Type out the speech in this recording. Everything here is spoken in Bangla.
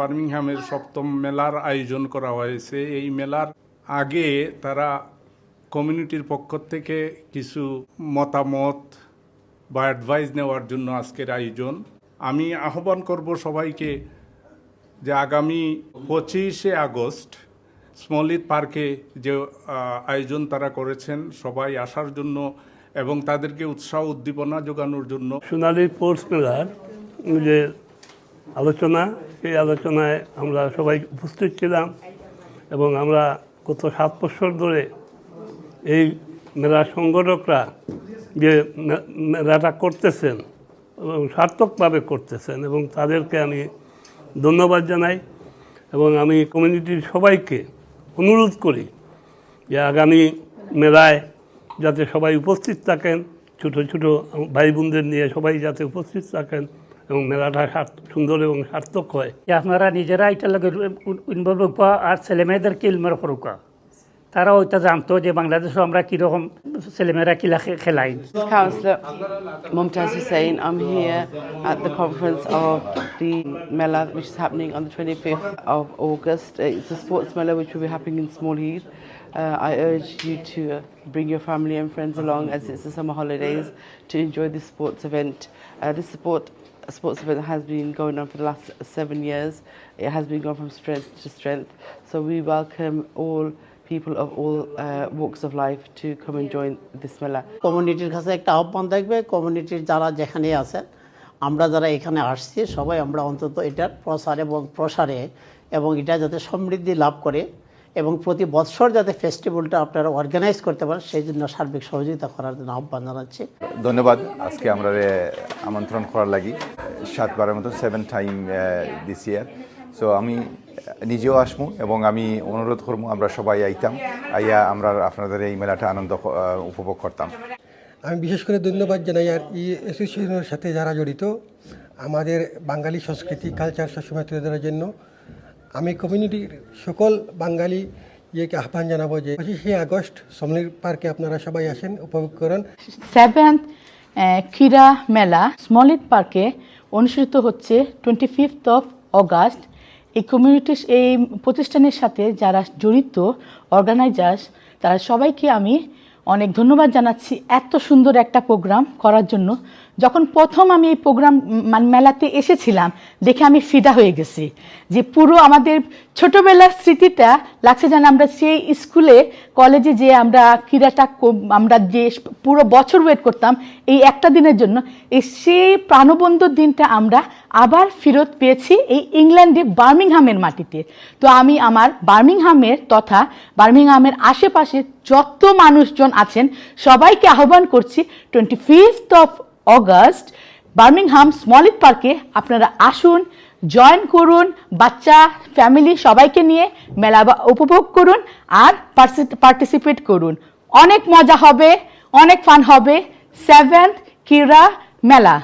বার্মিংহামের সপ্তম মেলার আয়োজন করা হয়েছে। এই মেলার আগে তারা কমিউনিটির পক্ষ থেকে কিছু মতামত বা অ্যাডভাইস নেওয়ার জন্য আজকের আয়োজন। আমি আহ্বান করব সবাইকে যে আগামী পঁচিশে আগস্ট স্মলিত পার্কে যে আয়োজন তারা করেছেন, সবাই আসার জন্য এবং তাদেরকে উৎসাহ উদ্দীপনা যোগানোর জন্য। সোনালী স্পোর্টস মেলার যে আলোচনা, সেই আলোচনায় আমরা সবাই উপস্থিত ছিলাম এবং আমরা গত সাত বছর ধরে এই মেলার সংগঠকরা যে মেলাটা করতেছেন এবং সার্থকভাবে করতেছেন এবং তাদেরকে আমি ধন্যবাদ জানাই এবং আমি কমিউনিটির সবাইকে অনুরোধ করি যে আগামী মেলায় যাতে সবাই উপস্থিত থাকেন, ছোট ছোট ভাই বোনদের নিয়ে সবাই যাতে উপস্থিত থাকেন। এবং মেলাটা সার্থ- সুন্দর এবং সার্থক হয় যে আপনারা নিজেরা এটার লগে ইনভলভ হবা আর ছেলেমেয়েদেরকে ইলমের করুকা তারা ওইটা জানতো যে বাংলাদেশে আমরা কীরকম ছেলেমেয়েরা কিলা খে- খেলাই Councillor Mumtaz Hussain. I'm here at the conference of the Mela, which is happening on the 25th of August. Uh, It's a sports Mela which will be happening in Small Heath. Uh, I urge you to uh, bring your family and friends along as it's the summer holidays to enjoy this sports event. Uh, this sport sports event that has been going on for the last seven years. It has been going from strength to strength. So we welcome all people of all uh, walks of life to come and join this Mela. কমিউনিটির কাছে একটা আহ্বান থাকবে কমিউনিটির যারা যেখানে আছেন আমরা যারা এখানে আসছি সবাই আমরা অন্তত এটার প্রসার এবং প্রসারে এবং এটা যাতে সমৃদ্ধি লাভ করে এবং প্রতি বৎসর যাতে ফেস্টিভ্যালটা আপনারা অর্গানাইজ করতে পারেন সেই জন্য সার্বিক সহযোগিতা করার জন্য আহ্বান জানাচ্ছি। ধন্যবাদ। আজকে আমরা আমন্ত্রণ করার লাগি সাতবারের মতো seven time this year so আমি নিজেও আসমু এবং আমি অনুরোধ করব আমরা সবাই আইতাম। আইয়া আমরা আপনাদের এই মেলাটা আনন্দ উপভোগ করতাম। আমি বিশেষ করে ধন্যবাদ জানাই আর এই অ্যাসোসিয়েশনের সাথে যারা জড়িত আমাদের বাঙালি সংস্কৃতি কালচার সবসময় তুলে ধরার জন্য। আমি কমিউনিটির সকল বাঙালি ইয়েকে আহ্বান জানাব যে পঁচিশে আগস্ট সমলির পার্কে আপনারা সবাই আসেন, উপভোগ করেন। সেভেন্থ ক্রীড়া মেলা স্মলিত পার্কে অনুষ্ঠিত হচ্ছে টোয়েন্টি ফিফথ অফ অগাস্ট এই কমিউনিটি এই প্রতিষ্ঠানের সাথে যারা জড়িত অর্গানাইজার্স তারা সবাইকে আমি অনেক ধন্যবাদ জানাচ্ছি এত সুন্দর একটা প্রোগ্রাম করার জন্য। যখন প্রথম আমি এই প্রোগ্রাম মানে মেলাতে এসেছিলাম, দেখে আমি ফিদা হয়ে গেছি যে পুরো আমাদের ছোটবেলার স্মৃতিটা লাগছে যেন আমরা সেই স্কুলে, কলেজে যে আমরা ক্রীড়াটা আমরা যে পুরো বছর ওয়েট করতাম, এই একটা দিনের জন্য, এই সেই প্রাণবন্ত দিনটা আমরা আবার ফেরত পেয়েছি এই ইংল্যান্ডে বার্মিংহামের মাটিতে। তো আমি আমার বার্মিংহামের তথা বার্মিংহামের আশেপাশে যত মানুষজন আছেন, সবাইকে আহ্বান করছি twenty fifth of August Birmingham Small Heath পার্কে আপনারা আসুন জয়েন করুন, বাচ্চা ফ্যামিলি সবাইকে নিয়ে মেলা উপভোগ করুন আর পার্টিসিপেট করুন। অনেক মজা হবে, অনেক ফান হবে। সেভেন্থ ক্রীড়া মেলা